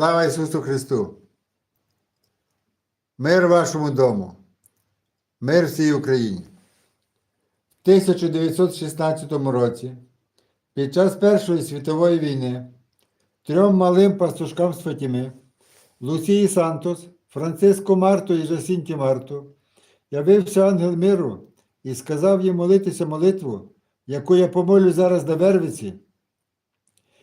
Слава Ісусу Христу! Мир вашому дому, мир всій Україні. В 1916 році, під час Першої світової війни, трьом малим пастушкам з Фатіми, Лусії Сантос, Франциско Марту і Жасінті Марту, явився ангел миру і сказав їм молитися молитву, яку я помолю зараз на Вервиці,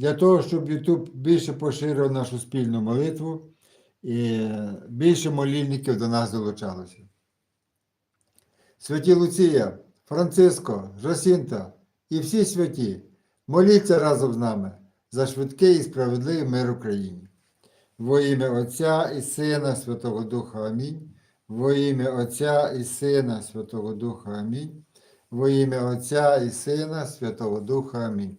для того, щоб YouTube більше поширив нашу спільну молитву і більше молільників до нас долучалося. Святі Луція, Франциско, Жосінта і всі святі, моліться разом з нами за швидкий і справедливий мир Україні. Во ім'я Отця і Сина Святого Духа Амінь. Во ім'я Отця і Сина Святого Духа Амінь. Во ім'я Отця і Сина Святого Духа Амінь.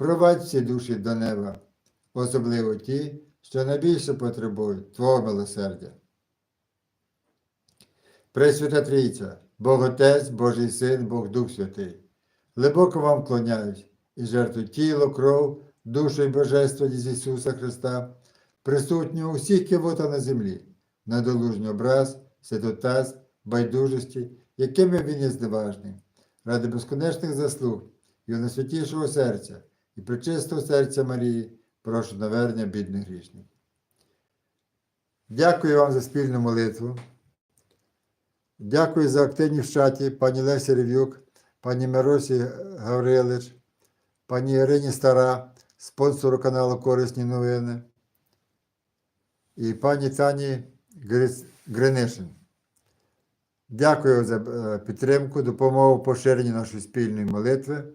провадь всі душі до неба, особливо ті, що найбільше потребують Твого милосердя. Пресвята Трійця, Бог Отець, Божий Син, Бог Дух Святий, глибоко вам вклоняюсь і жертву тіло, кров, душу і божественність Ісуса Христа, присутнього у всіх кивота на землі, недолужній образ, святотаз, байдужості, якими він є зневажним, ради безконечних заслуг Його найсвятішого серця і причистого серця Марії, прошу навернення бідних грішників. Дякую вам за спільну молитву. Дякую за активність в чаті пані Лесі Рев'юк, пані Миросі Гаврилич, пані Ірині Стара, спонсору каналу Корисні новини, і пані Тані Гринишин. Дякую за е, підтримку, допомогу поширенні нашої спільної молитви.